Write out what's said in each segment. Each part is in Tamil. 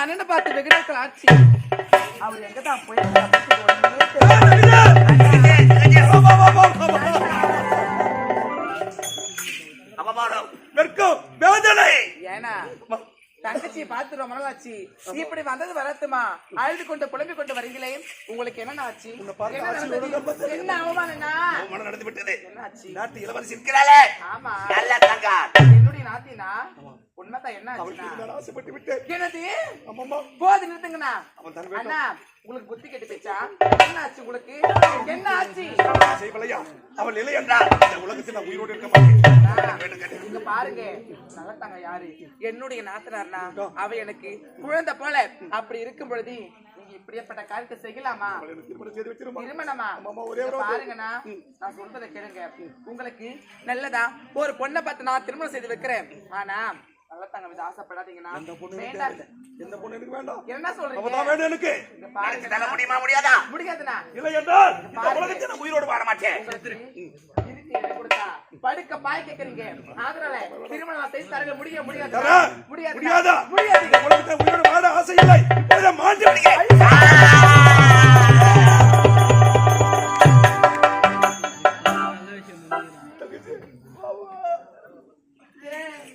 அண்ணனை பார்த்து வெகு நாட்கள் ஆச்சு. அவர் எங்க தான் போய் தப்பிச்சு ஒண்ணுமே தெரியல. அவமானம். வெட்கம். வேதனை ஏன்னா தங்கச்சியை பார்த்து ரொம்ப நாள் ஆச்சு இப்படி வந்தது வரட்டுமா? அழுது கொண்டு புலம்பிக் கொண்டு வரீங்களே? உங்களுக்கு என்ன ஆச்சு என்ன நடந்து விட்டது. ஆச்சு? நாட்டு இளவரசி இருக்கிறாளே. ஆமா. நல்ல தங்கா? என்னுடைய நாத்தினா? உண்மைதான் என்ன விட்டேன். என்னது? போது நிறுத்துங்கண்ணா. அண்ணா உங்களுக்கு புத்தி கெட்டு போச்சா என்ன ஆச்சு உங்களுக்கு என்ன ஆச்சு செய்வலையா? அவள் இல்லை என்றால் இந்த உலகத்தில் நான் உயிரோடு இருக்க மாட்டேன். இங்க பாருங்க. நல்லத்தாங்க யாரு? என்னுடைய நாத்தனார்னா? அவ எனக்கு குழந்தை போல. அப்படி இருக்கும் பொழுது நீங்க இப்படியேப்பட்ட காரியத்தை செய்யலாமா? திருமணம் பாருங்கண்ணா. நான் சொல்றதை கேளுங்க. உங்களுக்கு நல்லதா? ஒரு பொண்ணை பார்த்து நான் திருமணம் செய்து வைக்கிறேன். ஆனா இது ஆசைப்படாதீங்கன்னா பொண்ணு வேண்டாம். எந்த பொண்ணு எனக்கு வேண்டாம். என்ன சொல்றீங்க? வேணும் எனக்கு. எனக்கு தர முடியுமா முடியாதா? முடியாதுண்ணா. இல்லை என்றால் இந்த உலகத்தில் நான் உயிரோடு வாழ மாட்டேன். உங்களுக்கு இருக்கு என்ன கொடுத்தா. படுக்க பாய் கேக்குறீங்க. அதனால திருமணம் செய்து தரங்க முடிய முடியாது. முடியாது. முடியாதா? முடியாது இந்த உலகத்தில் உயிரோடு வாழ ஆசை இல்லை. இப்போதை மாண்டு விடுகிறேன்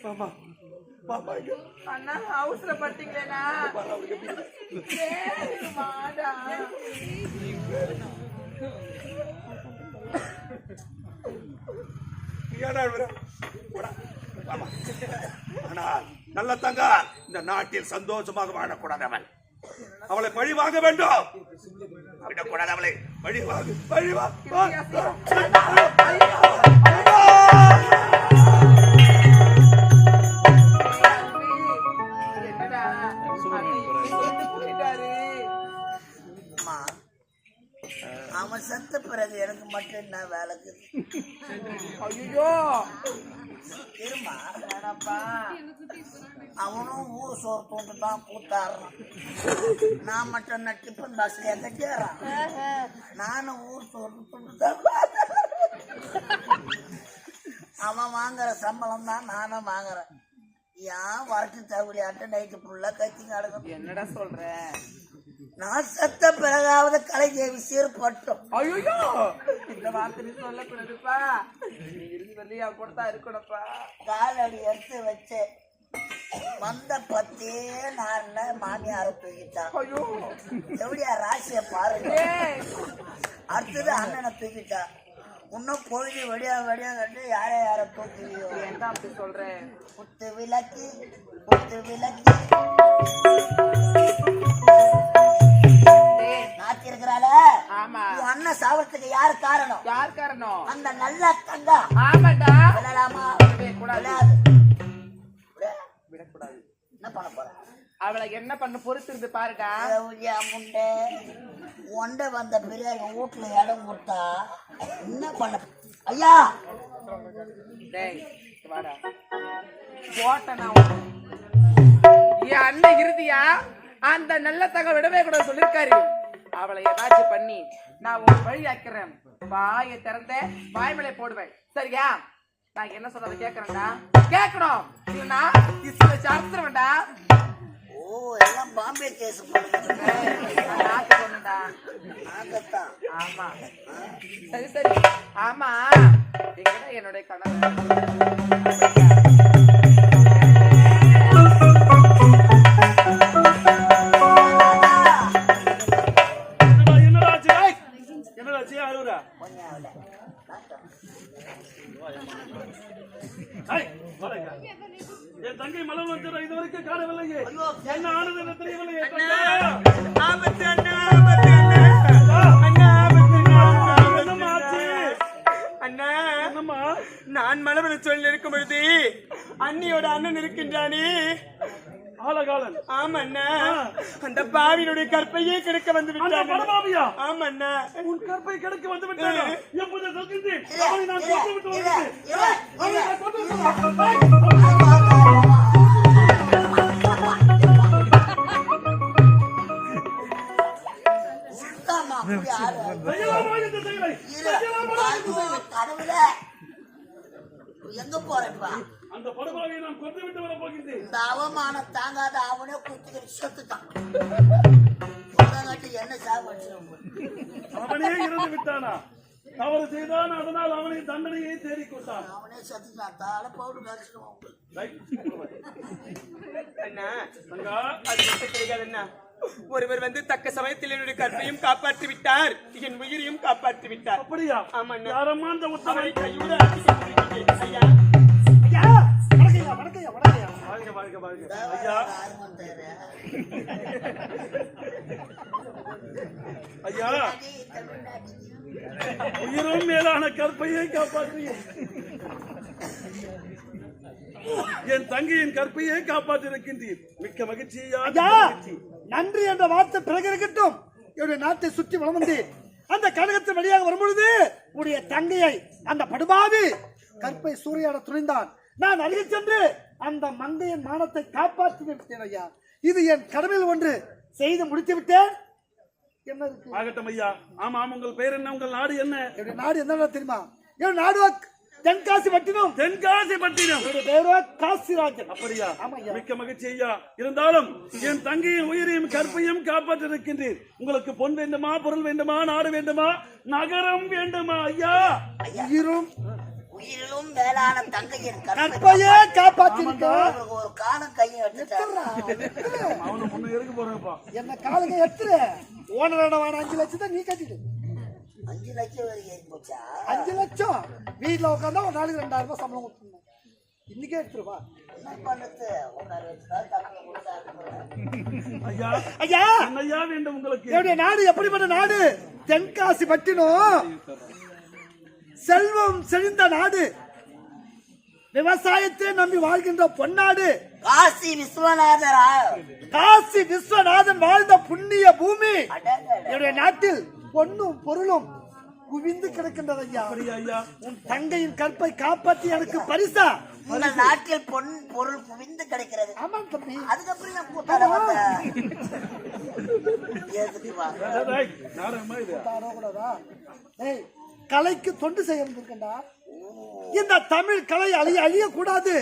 மாமா மாமா இங்க அண்ணா அவசரப்பட்டீங்களேண்ணா பாரு, அவருக்கு எப்படி இருக்கு? சரி, வாடா. நீ ஏன்டா அழுவுற? போடா. வாமா. ஆனால் நல்ல தங்க இந்த நாட்டில் சந்தோஷமாக வாழக்கூடாது அவள் அவளை பழி வாங்க வேண்டும் விடக்கூடாது அவளை பழி வாங்கு பழி வா ஐயோ. அவனும் ஊர் சோறு தூண்டு தான் கூத்தாடுறான். நான் மட்டும் நான் டிஃபன் பாக்ஸ்ல கட்டிடுறான் நானும் ஊர் சோறு தூண்டு தான் அவன் வாங்குற சம்பளம் தான் நானும் வாங்குறேன். ஏன் வரட்டு தகுதி ஆட்ட நைட்டு ஃபுல்லா கத்தி கிடக்கும் என்னடா சொல்றேன் நான் செத்த பிறகாவது கலைதேவி சீர்பட்டோம் ஐயோ இந்த வார்த்தை நீ சொல்லக்கூடாதுப்பா வெளியா கொடுத்தா இருக்கணும்ப்பா. காலடி எடுத்து வச்சு வந்த பத்தே நாள்ல மாமியார தூக்கிட்டான். ஐயோ! எப்படியா ராசிய பாருங்க. அடுத்தது அண்ணனை தூக்கிட்டா இன்னும் பொழுது வெடியா வெடியா கண்டு யார யார தூக்குவியோ ஏன்டா அப்படி சொல்ற? குத்து விளக்கு குத்து விளக்கு. உன் அண்ணன் சாவறதுக்கு யாரு காரணம்? யார் காரணம்? அந்த நல்ல தங்கா. ஆமாடா விடலாமா. விடாது. விட. விடக்கூடாது. என்ன பண்ண போற? அவளை என்ன பண்ண? பொறுத்து இருந்து பாருடா முண்டை. ஒண்டை வந்த பிறகு வீட்டுல இடம் கொடுத்தா என்ன பண்ண ஐயா! டேய் என் அண்ணன் இறுதியா? அந்த நல்ல தகவல் விடவே கூட சொல்லிருக்காரு அவளை ஏதாச்சும் பண்ணி நான் உன் வழி ஆக்கிறேன் வாயை திறந்த வாய்மலை போடுவேன். சரியா? நான் என்ன சொல்றதை கேட்கறேன்டா கேட்கணும் இல்லைன்னா இசுல சார்த்துருவேன்டா ஓ எல்லாம் பாம்பே கேஸ் நாகத்தான் ஆமா. சரி சரி. ஆமா. எங்கடா என்னுடைய கணவர் தங்கை மலம் வந்துடுறா, இது வரைக்கும் காணவில்லையே. என்ன ஆனது தெரியவில்லையே, தங்கை. என்னம்மா ஆச்சு? அண்ணா என்னம்மா? நான் மலபல சொல்லி இருக்கும் பொழுது அண்ணியோட அண்ணன் இருக்கின்றானே ஆலகாலன். ஆமண்ணா அந்த பாவியினுடைய கற்பையே கிடைக்க வந்து விட்டான் பரமாவியா? ஆமண்ணா உன் கற்பை கிடைக்க வந்து விட்டானா? எப்போது சொல்கின்றேன்? அவனை நான் கொன்று விட்டு வருகிறேன். அவனை. நான் விட்டு கடவுளே. எங்க போறேன்ப்பா அந்த படுகொலையை நான் கொண்டு விட்டு வர இந்த அவமானம் தாங்காத அவனே செத்துட்டான் கட்டி என்ன சாப்பிட்டு அவனே இறந்து விட்டானா? தவறு செய்தான் அதனால் அவனை தண்டனையை தேடிக் கொண்டான் அவனே செத்துட்டான் தாழ பவுடு தங்கா அது கிடைக்காது அண்ணா ஒருவர் வந்து தக்க சமயத்தில் என்னுடைய கற்பையும் காப்பாற்றி விட்டார். என் உயிரையும் காப்பாற்றி விட்டார். அப்படியா? ஆமா. யாரம்மா அந்த கொண்டிருக்கிறேன். ஐயா! வாழ்க வாழ்க வாழ்க. ஐயா! ஐயா! உயிரும் மேலான கற்பையை காப்பாற்றி. என் தங்கையின் கற்பையை காப்பாற்றிருக்கின்றீர் மிக்க மகிழ்ச்சி ஐயா ஐயா மகிழ்ச்சி. நன்றி என்ற வார்த்தை பிறகு இருக்கட்டும். என்னுடைய நாட்டை சுற்றி வளம் வந்தேன் அந்த கழகத்தின் வழியாக வரும்பொழுது உடைய தங்கையை அந்த படுபாவி கற்பை சூறையாட துணிந்தான். நான் அருகில் சென்று அந்த மங்கையின் மானத்தை காப்பாற்றி விட்டேன் ஐயா. இது என் கடமையில் ஒன்று. செய்து முடித்து விட்டேன் என்ன இருக்கு ஆகட்டும் ஐயா. ஆமாம் உங்கள் பெயர் என்ன? உங்கள் நாடு என்ன? என்னுடைய நாடு என்ன தெரியுமா? என் நாடு தென்காசி பட்டினம். தென்காசி பட்டினம். பேரோ காசிராஜன். அப்படியா. மிக்க மகிழ்ச்சி ஐயா. இருந்தாலும் என் தங்கையின் உயிரையும் கற்பையும் காப்பாற்றிருக்கின்றீர். உங்களுக்கு பொன் வேண்டுமா பொருள் வேண்டுமா நாடு வேண்டுமா நகரம் வேண்டுமா ஐயா? உயிரும் உயிரிலும் மேலான தங்கையின் கற்பை கற்பையே அவருக்கு ஒரு காலம் கையை எடுத்துட்டாரு அவனு முன்ன இருக்க போறேன்ப்பா? என்ன காலுங்க எத்துற ஓனரோட வாட அஞ்சு லட்சத்தை நீ கட்டிடு. அஞ்சு லட்சம் ஏறி போச்சா? அஞ்சு லட்சம். வீட்டுல உட்காந்தா ஒரு நாளைக்கு ரெண்டாயிரம் ரூபாய் சம்பளம் கொடுத்துருந்தோம் இன்னைக்கே எடுத்துருவா. என்ன கொடுத்தாரு ஐயா ஐயா! என்னையா வேண்டும் உங்களுக்கு? என்னுடைய நாடு எப்படிப்பட்ட நாடு? தென்காசி பட்டினம். செல்வம் செழிந்த நாடு. விவசாயத்தை நம்பி வாழ்கின்ற பொன்னாடு. காசி விஸ்வநாதரா? காசி விஸ்வநாதன் வாழ்ந்த புண்ணிய பூமி. என்னுடைய நாட்டில் பொன்னும் பொருளும் குவிந்து கிடக்கின்றது ஐயா அப்படியா ஐயா? உன் தங்கையின் கற்பை காப்பாற்றி எனக்கு பரிசா? உங்கள் நாட்டில் பொன் பொருள் குவிந்து கிடைக்கிறது. ஆமா தம்பி. அதுக்கப்புறம் நான் கூத்தாட வந்தேன் கலைக்கு தொண்டு செய்ய இந்த தமிழ் கலை அழிய அழியக்கூடாது.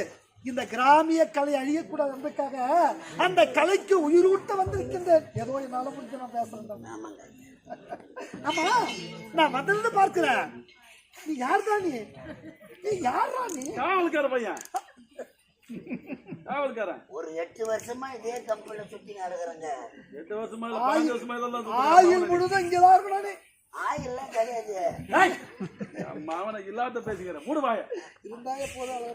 இந்த கிராமிய கலை அழியக்கூடாது என்பதற்காக அந்த கலைக்கு உயிரூட்ட வந்திருக்கின்றேன். ஏதோ என்னால முடிஞ்ச நான் பேசுறேன் ஆமா நான் வந்திருந்து பார்க்கிறேன். நீ யார்டா நீ? நீ யாரா நீ? காவல்கார பையன். காவல்காரன். ஒரு எட்டு வருஷமா இதே கம்பெனில சுத்தி நடக்கிறேங்க. எட்டு வருஷமா இல்ல பதினஞ்சு வருஷமா சுத்தம் ஆயுள் முழுதும் இங்கதான் இருக்கணும் நீ ஆயிரம் கிடையாது மாவனை இல்லாத பேசிக்கிறேன் மூடு வாய. இருந்தாயே போதும்.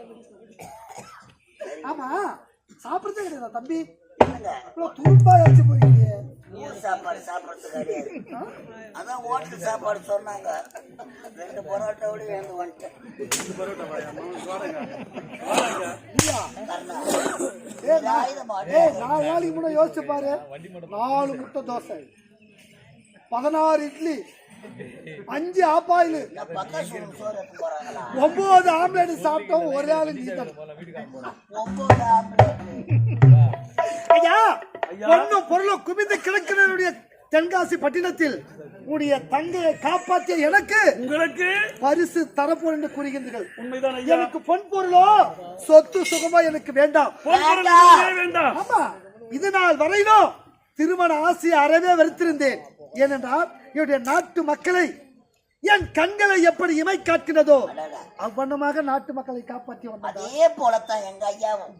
ஆமா சாப்பிடுறதே கிடையாது தம்பி? துரும்பா வச்சு ஊர் சாப்பாடு சாப்பிடுறது கிடையாது. அதான் ஹோட்டல் சாப்பாடு சொன்னாங்க. ரெண்டு பரோட்டாவோட வேண்டு வந்துட்டேன். நான்- நாளைக்கு முன்ன யோசிச்சு பாரு. நாலு முட்டை தோசை. பதினாறு இட்லி. அஞ்சு ஆப்பாயில். ஒன்பது ஆம்லெட் சாப்பிட்டோம் ஒரே ஆளு நீ ஒன்பது ஐயா. பொண்ணும் பொருளும் குவிந்து கிடக்கிறனுடைய தென்காசி பட்டினத்தில் உடைய தங்கையை காப்பாற்றிய எனக்கு உங்களுக்கு பரிசு தரப்போம் என்று கூறுகின்றீர்கள். உண்மைதான் எனக்கு பொன் பொருளோ? சொத்து சுகமோ எனக்கு வேண்டாம். பொன் பொருள் எதுவுமே வேண்டாம். ஆமா. இது நாள் வரையிலும் திருமண ஆசையை அறவே வெறுத்திருந்தேன். ஏனென்றால் என்னுடைய நாட்டு மக்களை என் கண்களை எப்படி இமை காக்கின்றதோ அவ்வண்ணமாக நாட்டு மக்களை காப்பாற்றி வந்தேன் அதே போலத்தான் எங்க ஐயாவும்.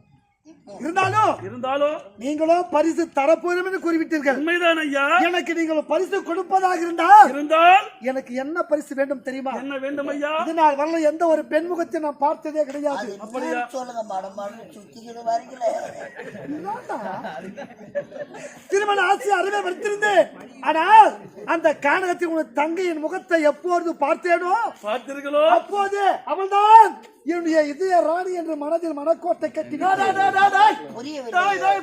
இருந்தாலும் இருந்தாலும் நீங்களோ பரிசு தரப்போகிறோம் என்று கூறிவிட்டீர்கள் உண்மைதான் ஐயா? எனக்கு நீங்கள் பரிசு கொடுப்பதாக இருந்தால் இருந்தால் எனக்கு என்ன பரிசு வேண்டும் தெரியுமா? என்ன வேண்டும் ஐயா? இது நாள் வரல எந்த ஒரு பெண்முகத்தை நான் பார்த்ததே கிடையாது. அப்படியா? சொல்லுங்க மேடம் மேடம் சுத்திக்கிட்டு வரீங்களே? திருமண ஆசை அறவே வெறுத்திருந்தேன் ஆனால் அந்த கானகத்தில் உன் தங்கையின் முகத்தை எப்போது பார்த்தேனோ பார்த்தீர்களோ? அப்போது அவள்தான் என்னுடைய இதய ராணி என்று மனதில் மனக்கோட்டை கட்டி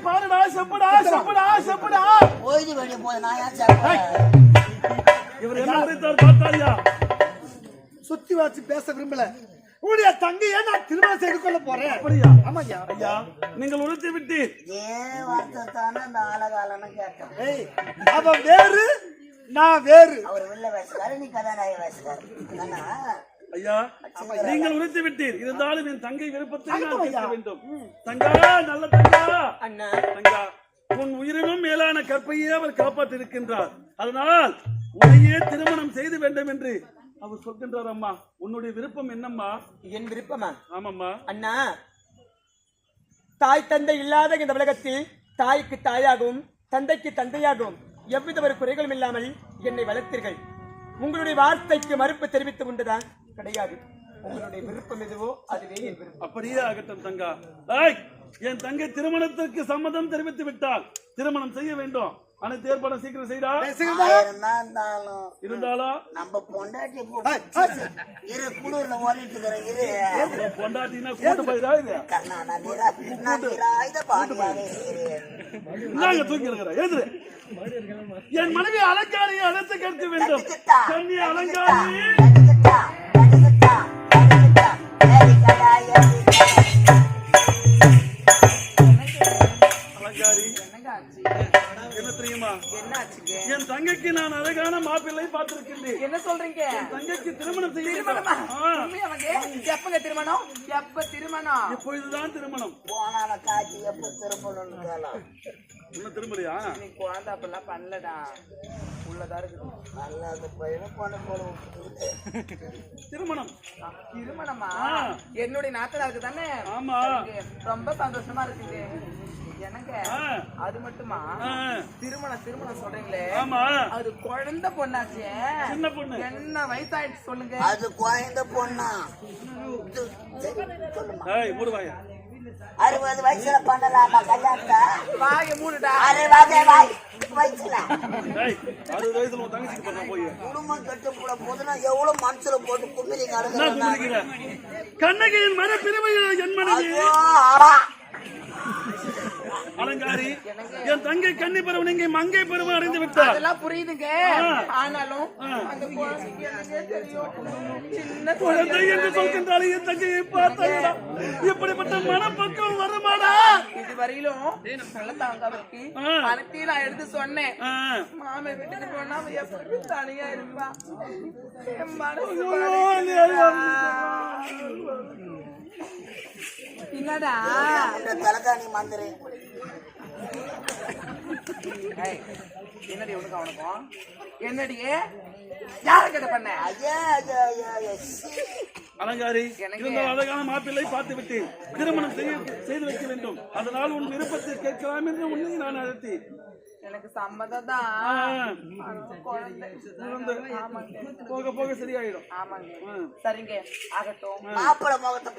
பாருடா செப்புடா செப்புடா செப்புடா. ஓய்வு வெளியே போய் நான் இவர் என்ன சுத்தி வச்சு பேச விரும்பல. உன்னுடைய தங்கையை நான் திருமணம் செய்து கொள்ள போறேன். அப்படியா? ஆமாய்யா. ஐயா நீங்கள் உரைத்து விட்டு. இதே வார்த்தை தானே இந்த ஆலகாலன்னு கேட்டேன். ஏய் அவன் வேறு நான் வேறு. அவர் வெளில பேசுறாரு நீ கதாநாயக ஆனா ஐயா நீங்கள் உரைத்து விட்டீர் இருந்தாலும் என் தங்கை விருப்பத்தை நான். கேட்க வேண்டும். தங்கா நல்ல தங்கா. அண்ணா. தங்கா உன் உயிரினும் மேலான கற்பையே அவர் காப்பாற்றிருக்கின்றார். அதனால் உன்னையே திருமணம் செய்து வேண்டும் என்று அவர் சொல்கின்றார் அம்மா. உன்னுடைய விருப்பம் என்னம்மா? என் விருப்பமா? ஆமாம்மா. அண்ணா தாய் தந்தை இல்லாத இந்த உலகத்தில் தாய்க்கு தாயாகவும் தந்தைக்கு தந்தையாகவும் எவ்வித ஒரு குறைகளும் இல்லாமல் என்னை வளர்த்தீர்கள். உங்களுடைய வார்த்தைக்கு மறுப்பு தெரிவித்து உண்டுதான். கிடையாது. உங்களுடைய விருப்பம் எதுவோ அதுவே என் விருப்பம். அப்படியே ஆகட்டும் தங்கா. என் தங்கை திருமணத்திற்கு சம்மதம் தெரிவித்து விட்டால் திருமணம் செய்ய வேண்டும். அனைத்து ஏற்பாடும் சீக்கிரம் செய்டா. இருந்தாலும். இருந்தாலும் நம்ம பொண்டாட்டி இரு குளிர்ல ஓடிட்டு இருக்கிற இரு. பொண்டாட்டினா கூட்டு போயிடா இது. தூக்கி இருக்கிற எதிரு. என் மனைவி அலங்காரியை அழைத்து கேட்க வேண்டும். கண்ணி அலங்காரி. என் தங்கைக்கு நான் அழகான மாப்பிள்ளை பார்த்திருக்கின்றேன். என்ன சொல்றீங்க? தங்கைக்கு திருமணம் திருமணமா? எப்பங்க திருமணம்? எப்ப திருமணம்? எப்பொழுதுதான் திருமணம். போனான காட்சி எப்ப திரும்பணும்னு கேளம் இன்னும் திரும்பலையா? நீ குழந்தை அப்படிலாம் பண்ணலடா. உள்ளதா இருக்குது. நல்லா விட்டுக்கிட்டு. திருமணம்? திருமணமா. என்னுடைய நாத்தனாருக்கு தானே? ஆமா. ரொம்ப சந்தோஷமா இருக்குது எனக்கு. அது மட்டுமா? திருமணம் திருமணம் சொல்றீங்களே. ஆமா. அது குழந்தை பொண்ணாச்சே. சின்ன பொண்ணு. என்ன வயசாயிடுச்சு சொல்லுங்க. அது குழந்த பொண்ணா? சொல்லுமா அறுபது வயசுல பண்ணலாமா கல்யாணத்தை? வாய மூடுடா. அறுபது வாய். வயசுல ஏய் அறுபது வயசுல உன் தங்கச்சிக்கு பண்ண போய். குடும்பம் கட்டு கூட போதுன்னா எவ்வளவு மனசுல போட்டு என்ன அழுகிறாங்க கண்ணகியின் மன என் மனைவி. ஆ. அலங்காரி என் தங்கை கன்னி பருவம் நீங்க மங்கை பருவம் அடைந்து விட்டார். அதெல்லாம் புரியுதுங்க. ஆனாலும் குழந்தை என்று சொல்கின்றாலே என் தங்கையை பார்த்தாயா? இப்படிப்பட்ட மனப்பக்குவம் வருமாடா? இது வரையிலும் தாங்காவிற்கு ஆ. பணத்தையும் நான் எடுத்து சொன்னேன். மாமி வீட்டுக்கு போனா எப்படி தனியா இருப்பா? என் மனசு என்னடா இந்த தலைகாணி மந்திரி ஏய், என்னடி உனக்கு அவனுக்கும்? என்னடி? யார கிட்ட பண்ண. அலங்காரி எனக்கு- இருந்த அழகான மாப்பிள்ளை பார்த்து விட்டேன் திருமணம் செய்ய செய்து வைக்க வேண்டும். அதனால் உன் விருப்பத்தை கேட்கலாம் என்று உன்னை நான் அழைத்தேன். எனக்கு சம்மதம் தான் போக போக சரியாயிடும். ஆமாங்க. சரிங்க. ஆகட்டும். மாப்பிள்ளை முகத்தை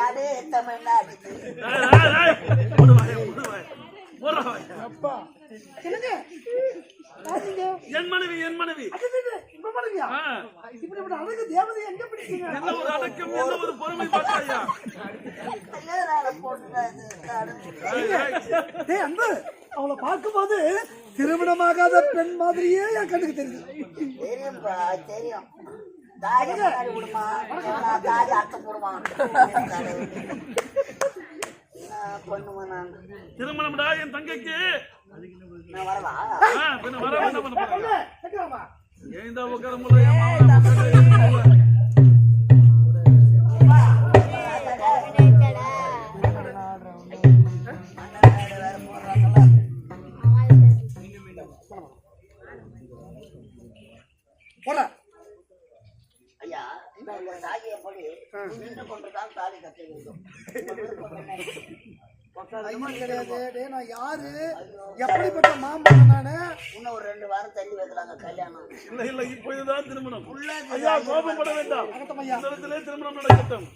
நடு, தமிழ்நாடு. ஏய், என் மனைவி என் மனைவி. இப்ப பண்ணுங்க ஆ, இப்படிப்பட்ட அழகு தேவதை எங்க பிடிச்சீங்க என்ன ஒரு அடக்கம் என்ன ஒரு பொறுமை பார்த்தாயா? டேய் அன்பு அவளை பார்க்கும்போது திருமணமாகாத பெண் மாதிரியே என் கண்ணுக்கு தெரியுது. தெரியும்பா, தெரியும். தாடி விடுமா தாடி அர்த்தம் போடுமா நான் பண்ணுமா நான்? திருமணம்டா என் தங்கைக்கு. நான் வரவா? ஆ, பின்ன வர என்ன பண்ண போறாங்க உட்கார முடியல? நின்று கொண்டுதான் தாலி கட்ட வேண்டும் கிடையாது. டேய் நான் யாரு? எப்படிப்பட்ட மாம்பழம் நானு இன்னும் ஒரு ரெண்டு வாரம் தள்ளி வைக்கலாங்க கல்யாணம். இல்ல இல்ல இப்பொழுதுதான் திருமணம். ஐயா கோபப்பட வேண்டாம். திருமணம் நடக்கட்டும்.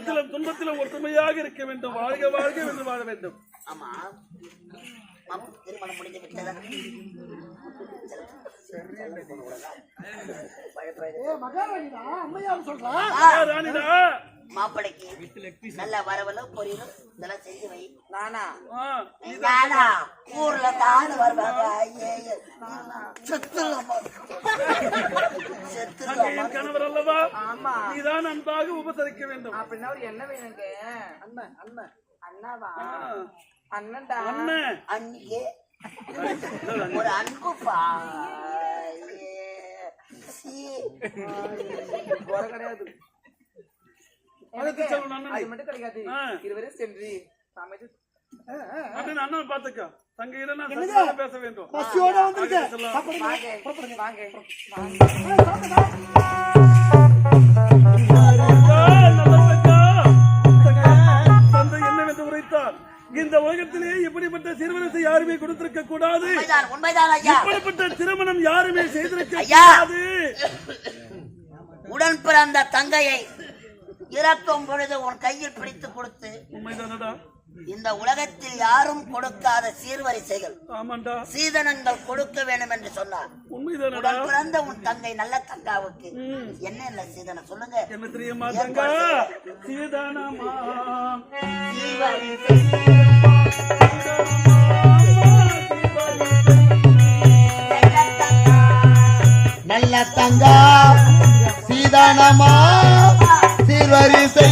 இருவரும் துன்பத்திலும் ஒற்றுமையாக இருக்க வேண்டும். வாழ்க வாழ்க என்று வாழ வேண்டும். ஆமா. திருமணம் முடிஞ்சு ராணிடா மாப்பிளைக்கு நல்ல வரவலும் பொரியலும் இதெல்லாம் செஞ்சு வை. நானா? ஆ, நானா? ஊர்ல தான் வருவாங்க. கணவர் அல்லவா? ஆமா. நீதான் அன்பாக உபசரிக்க வேண்டும். அப்படின்னா ஒரு என்ன வேணுங்க? அண்ணன் அண்ணன். அண்ணாவா? ஆ, அண்ணன்டா அண்ணன். அன்னியே ஒரு அன்புப்பா கிடையாது. அது மட்டும் கிடைக்காது ஆ. இருவரும் சென்று சமைச்சு அப்படின்னு அண்ணன் பாத்துக்க. தங்கையிடம் நான் பேச வேண்டும். பசியோட வந்திருக்கேன் வாங்க. வாங்க. இப்படிப்பட்ட சிறுவனத்தை யாருமே கொடுத்திருக்க கூடாது. இப்படிப்பட்ட திருமணம் யாருமே செய்திருக்க. கூடாது. உடன் பிறந்த தங்கையை இறக்கும் பொழுது உன் கையில் பிடித்து கொடுத்து உண்மைதானடா? இந்த உலகத்தில் யாரும் கொடுக்காத சீர்வரிசைகள் ஆமாண்டா. சீதனங்கள் கொடுக்க வேண்டும் என்று சொன்னார். உடன் பிறந்த உன் தங்கை நல்ல தங்காவுக்கு. என்ன என்ன சீதனம்? சொல்லுங்க. என்ன தெரியுமா தங்கா? சீதானமா? சீர்வரிசை. நல்ல தங்கா சீதானமா? சீர்வரிசை.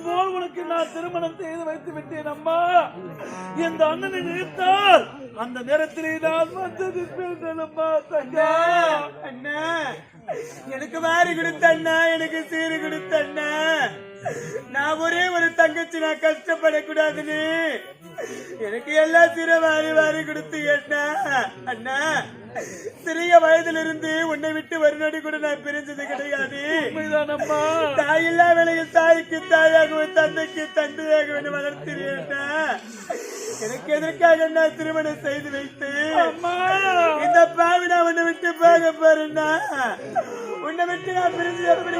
உன் போல் உனக்கு நான் திருமணம் செய்து வைத்து விட்டேன் அம்மா. இந்த அண்ணனை நினைத்தால் அந்த நேரத்திலே நான் வந்து அம்மா அண்ணா எனக்கு வாரி கொடுத்த அண்ணா எனக்கு சீரு கொடுத்த அண்ணா. நான் ஒரே ஒரு தங்கச்சி நான் கஷ்டப்படக்கூடாதுன்னு. எனக்கு எல்லா சீரை வாரி வாரி கொடுத்து அண்ணா. அண்ணா சிறிய வயதிலிருந்து உன்னை விட்டு ஒரு நொடி கூட நான் பிரிஞ்சது கிடையாது. தாயில்லா வேளையில் தாய்க்கு தாயாகவும் தந்தைக்கு தந்தையாகவும் வளர்த்திருந்தா. எனக்கு எதற்காக நான் திருமணம் செய்து வைத்து அம்மா! இந்த பாவி நான் உன்னை விட்டு போக போறேன்னா? உன்னை விட்டு நான் பிரிஞ்சு எப்படி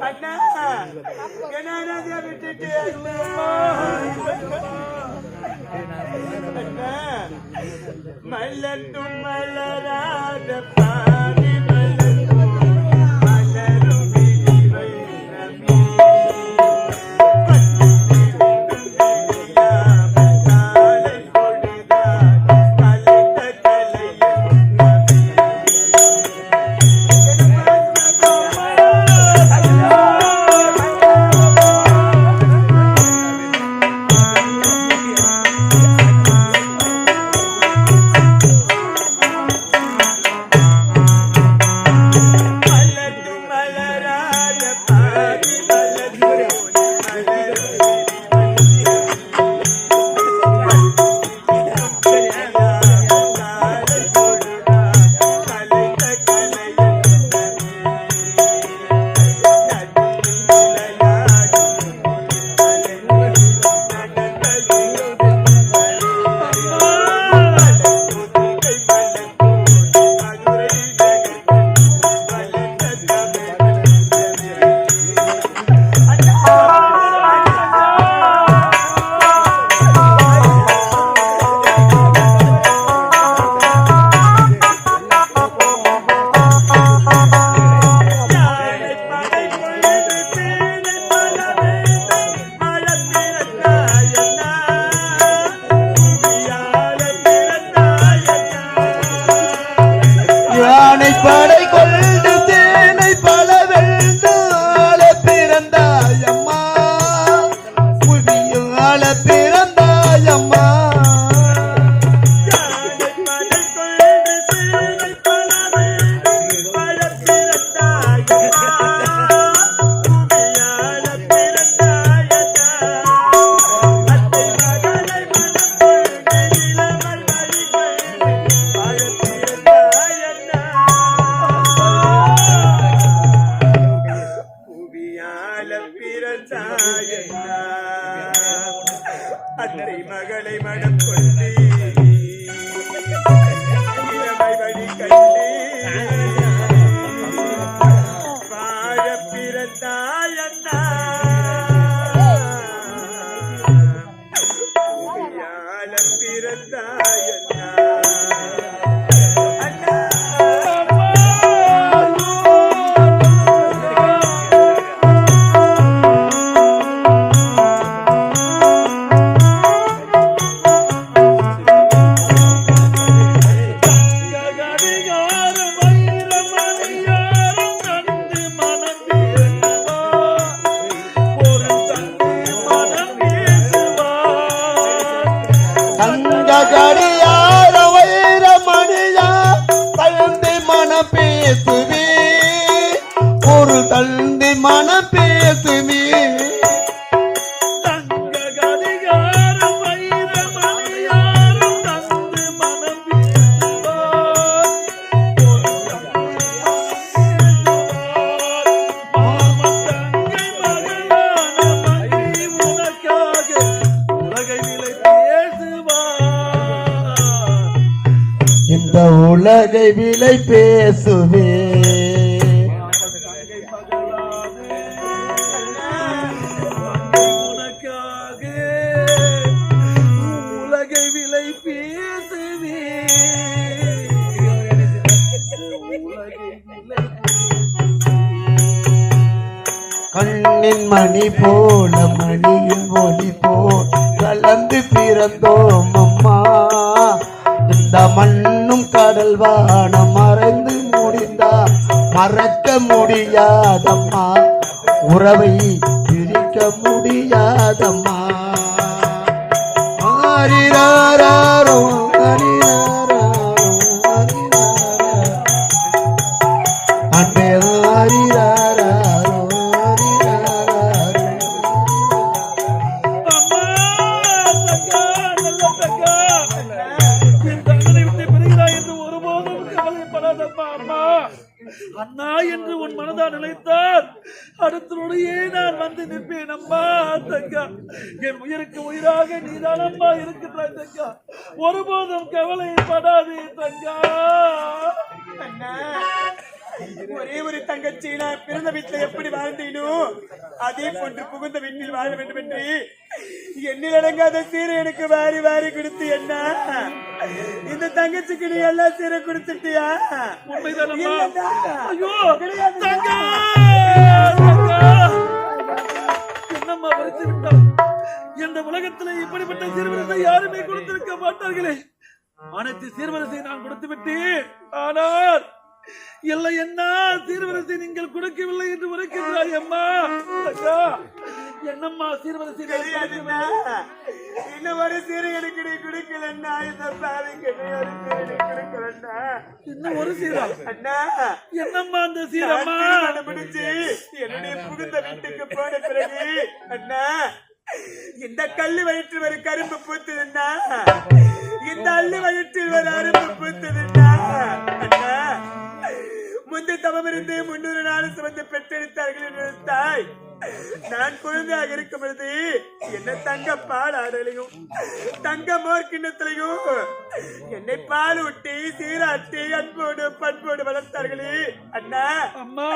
அண்ணா என்ன விட்டுட்டு அண்ணா. மலராத பா இந்த உலகை விலை பேசுவே. உலகை விலை பேசுவே. கண்ணின் மணி போல மணியின் ஒளி போல் கலந்து பிறந்தோம் அம்மா. இந்த மண்ணும் கடல் வானம் மறைந்து முடிந்தா மறக்க முடியாதம்மா. உறவை பிரிக்க முடியாதம்மா. ஆரிராரோ, ஆரிராரோ, என் உயிருக்கு உயிராக நீதான் அம்மா இருக்கின்றாய் தங்கா. ஒருபோதும் கவலைப்படாதே தங்கா. ஒரே ஒரு தங்கச்சி நான் பிறந்த வீட்டில் எப்படி வாழ்ந்தேனோ அதே போன்று புகுந்த வீட்டில் வாழ வேண்டும் என்று எண்ணில் அடங்காத சீரை எனக்கு வாரி வாரி கொடுத்து என்ன இந்த தங்கச்சிக்கு நீ எல்லா சீரை கொடுத்துட்டியா. ஐயோ கிடையாது. தங்கா தங்கா என்னம்மா இந்த உலகத்திலே இப்படிப்பட்ட சீர்வரிசை யாருமே கொடுத்திருக்க மாட்டார்களே. அனைத்து சீர்வரிசை நான் கொடுத்து விட்டேன் ஆனால் இல்லை என்ன சீர்வரிசை நீங்கள் கொடுக்கவில்லை என்று உரைக்கின்றாய் அம்மா. என்னம்மா கிடையாதுண்ணா. கொடுக்கவில்லை? இன்னும் ஒரு சீரை எனக்கு நீ கொடுக்கலன்னா இந்த பாவிக்கு நீ ஒரு சீரை நீ கொடுக்கலன்னா இன்னும் ஒரு சீரா? அண்ணா. என்னம்மா அந்த சீரம்மா? முடிஞ்சு என்னுடைய புகுந்த வீட்டுக்கு போன பிறகு அண்ணா இந்த கல்லு வயிற்றில் ஒரு கரும்பு பூத்ததுன்னா இந்த அள்ளு வயிற்றில் ஒரு அரும்பு பூத்ததுன்னா அண்ணா முந்தி தவம் இருந்து முன்னூறு நாள் சுமந்து பெற்றெடுத்தார்கள் தாய் நான் குழந்தையாக இருக்கும் பொழுது என்ன தங்க பால் ஆடலையும் தங்க மோர் கிண்ணத்திலையும் என்னை பால் ஊட்டி சீராட்டி அன்போடு பண்போடு வளர்த்தார்களே. அண்ணா அம்மா.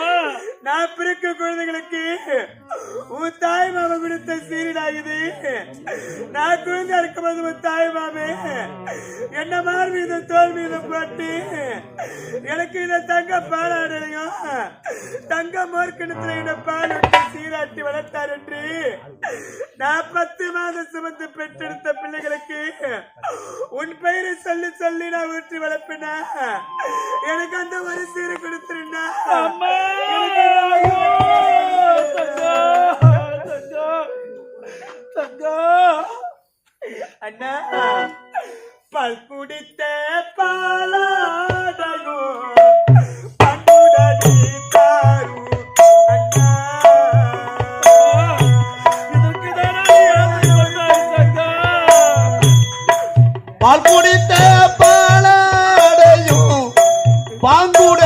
நான் பிறக்க குழந்தைகளுக்கு உன் தாய் மாமா கொடுத்த சீரிடாகுது நான் குழந்தை இருக்கும்போது உன் தாய் மாமே என்ன மார் மீது தோல் மீது போட்டு எனக்கு இந்த தங்க பாலாடையும் தங்க மோர்க்கிணத்துல என்ன பால் விட்டு சீராட்டி வளர்த்தார் என்று நான் பத்து மாதம் சுமந்து பெற்றெடுத்த பிள்ளைகளுக்கு உன் பெயரை சொல்லி சொல்லி நான் ஊற்றி வளர்ப்பினா? எனக்கு அந்த ஒரு சீரை கொடுத்துருந்தா அண்ணா பால் குடித்த பாலாடையோ பண்புடனே தாரு அண்ணா. பால் குடித்த பாலாடையும் பாங்குட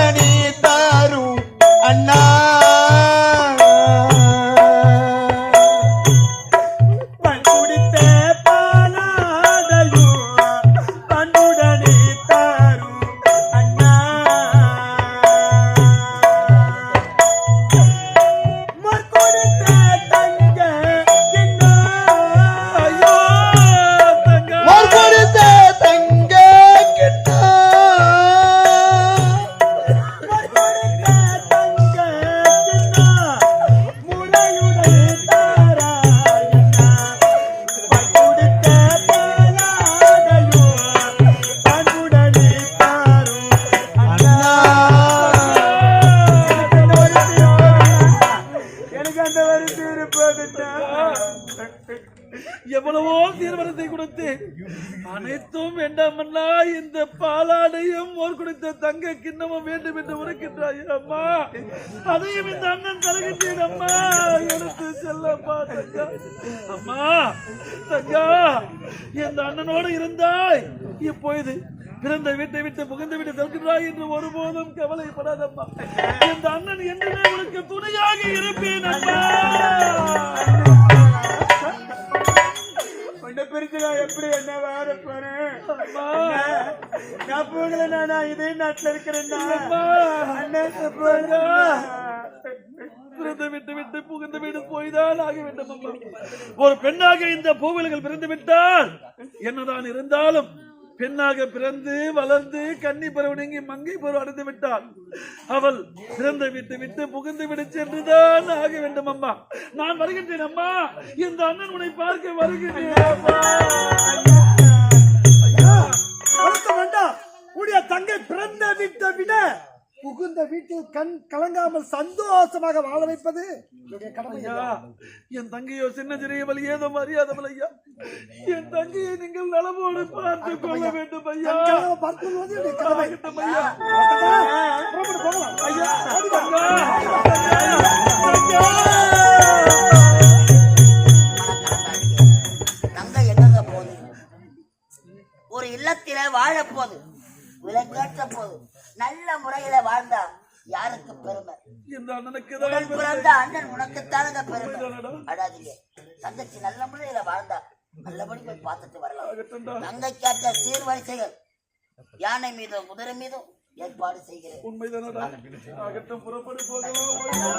தங்க கிண்ணமும் வேண்டும் என்று உரைக்கின்றாய் அம்மா. அதையும் இந்த அண்ணன் தருகின்றேன் அம்மா. எடுத்து செல்லப்பா தங்கா அம்மா தங்கா இந்த அண்ணனோடு இருந்தாய். இப்பொழுது பிறந்த வீட்டை விட்டு புகுந்த வீட்டை செல்கின்றாய் என்று ஒருபோதும் கவலைப்படாதம்மா. இந்த அண்ணன் என்றுமே உனக்கு துணையாக இருப்பேன் அம்மா. பிரிச்சு நான் எப்படி என்ன வார போறேன். நான் போகலண்ணா நான் இதே நாட்டுல இருக்கிறேன்னா போகலண்ணா. பிறந்து விட்டு விட்டு புகுந்து வீடு போய்தான் ஆக வேண்டும் ஒரு பெண்ணாக இந்த பூவில்கள் பிறந்து விட்டால் என்னதான் இருந்தாலும் பெண்ணாக பிறந்து வளர்ந்து கன்னி பருவனங்கி மங்கை பருவம் அடைந்து விட்டால் அவள் பிறந்து விட்டு விட்டு புகுந்து விட்டு சென்றுதான் ஆக வேண்டும் அம்மா. நான் வருகின்றேன் அம்மா. இந்த அண்ணன் உன்னை பார்க்க வேண்டாம் உடைய தங்கை பிறந்த வீட்டை விட புகுந்த வீட்டில் கண் கலங்காமல் சந்தோஷமாக வாழ வைப்பது என் தங்கையோ சின்ன சிறிய வழி ஏதோ மரியாதவள் ஐயா. என் தங்கையை நீங்கள் நலமோடு பார்த்து கொள்ள வேண்டும் ஐயா தங்கா எங்க போகுது ஒரு இல்லத்தில வாழ போகுது விலங்கேற்ற போகுது நல்ல முறையில வாழ்ந்தா யாருக்கு பெருமை? பிறந்த அண்ணன் உனக்குத்தானுங்க பெருமை. அழாதீங்க தங்கச்சி நல்ல முறையில வாழ்ந்தா நல்லபடி போய் பார்த்துட்டு வரலாம். ஆகட்டும்டா தங்கைக்காற்ற சீர்வரிசைகள். யானை மீதும் குதிரை மீதும் ஏற்பாடு செய்கிறேன். ஆகட்டும் புறப்படு போகலாம்